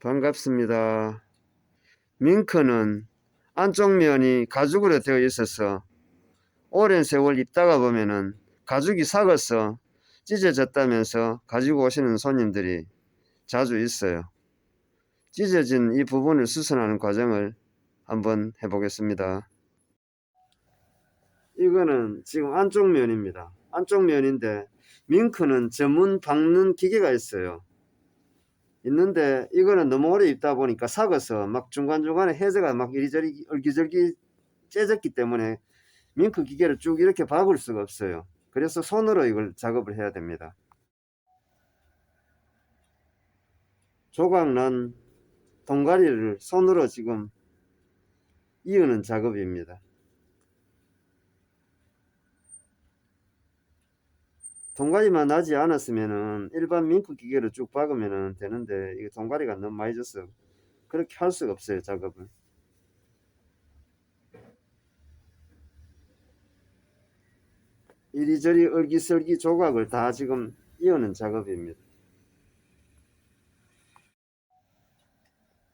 반갑습니다. 밍크는 안쪽 면이 가죽으로 되어 있어서 오랜 세월 입다가 보면은 가죽이 삭아서 찢어졌다면서 가지고 오시는 손님들이 자주 있어요. 찢어진 이 부분을 수선하는 과정을 한번 해보겠습니다. 이거는 지금 안쪽 면입니다. 안쪽 면인데 밍크는 전문 박는 기계가 있어요. 있는데 이거는 너무 오래 입다 보니까 삭아서 막 중간중간에 해제가 막 이리저리 얼기절기 째졌기 때문에 밍크 기계를 쭉 이렇게 박을 수가 없어요. 그래서 손으로 이걸 작업을 해야 됩니다. 조각난 동가리를 손으로 지금 이으는 작업입니다. 동가리만 나지 않았으면은 일반 밍크 기계로 쭉 박으면 되는데 이게 동가리가 너무 많이 져서 그렇게 할 수가 없어요 작업을. 이리저리 얼기설기 조각을 다 지금 이어는 작업입니다.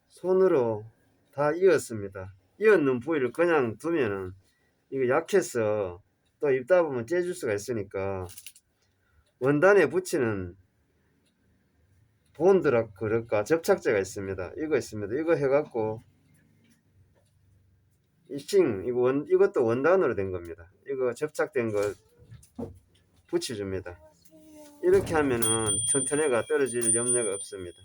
손으로 다 이었습니다. 이었는 부위를 그냥 두면은 이거 약해서 또 입다 보면 째줄 수가 있으니까 원단에 붙이는 본드락 그럴까 접착제가 있습니다. 이거 있습니다. 이거 해갖고 이칭 이거 원 이것도 원단으로 된 겁니다. 이거 접착된 거 붙여줍니다. 이렇게 하면은 튼튼해가 떨어질 염려가 없습니다.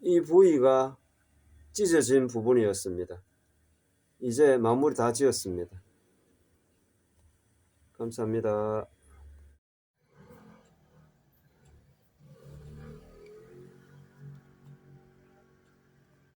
이 부위가 찢어진 부분이었습니다. 이제 마무리 다 지었습니다. 감사합니다.